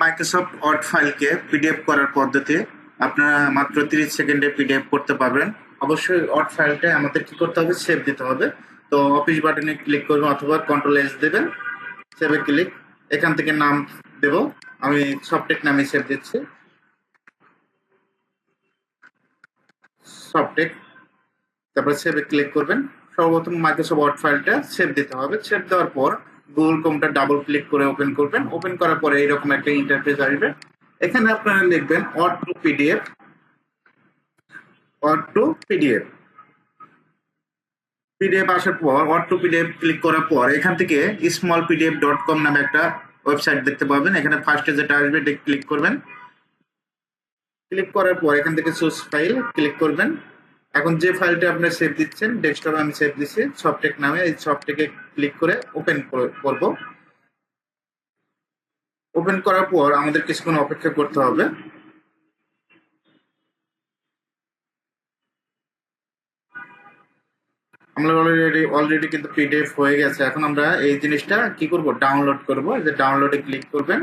Microsoft word ফাইলকে PDF করার পদ্ধতি, আপনারা মাত্র 30 সেকেন্ডে পিডিএফ করতে পারবেন। অবশ্যই ওয়ার্ড ফাইলটা আমাদের কি করতে হবে? সেভ দিতে হবে। তো অফিস বাটনে ক্লিক করবেন অথবা কন্ট্রোল এস দেবেন। সেভে ক্লিক এখান থেকে নাম দেব। আমি সফটেক নামে সেভ দিচ্ছি। সফটেক তারপর সেভে ক্লিক করবেন। সর্বপ্রথম মাইক্রোসফট ওয়ার্ড ফাইলটা সেভ দিতে হবে। সেভ দেওয়ার পর গুগল ক্রোমটা ডাবল ক্লিক করে ওপেন করবেন। ওপেন করার পরে এরকম একটা ইন্টারফেস আসবে। এখানে আপনারা লিখবেন word to PDF word to PDF PDF আসার পর ওয়ার্ড টু পিডিএফ ক্লিক করার পর, এখান থেকে স্মল পিডিএফ ডট কম নামে একটা ওয়েবসাইট দেখতে পাবেন। এখানে ফার্স্টে যেটা আসবে, এটা ক্লিক করবেন। ক্লিক করার পর এখান থেকে সোর্স ফাইল ক্লিক করবেন। এখন যে ফাইলটা আপনি সেভ দিচ্ছেন ডেস্কটপে আমি সেভ দিচ্ছি সফটেক নামে, এই সফটেকে ক্লিক করে ওপেন করব। ওপেন করার পর আমাদের কিছুক্ষণ অপেক্ষা করতে হবে। আমরা অলরেডি অলরেডি কিন্তু পিডিএফ হয়ে গেছে। এখন আমরা এই জিনিসটা কি করব? ডাউনলোড করব। যে ডাউনলোডে ক্লিক করবেন।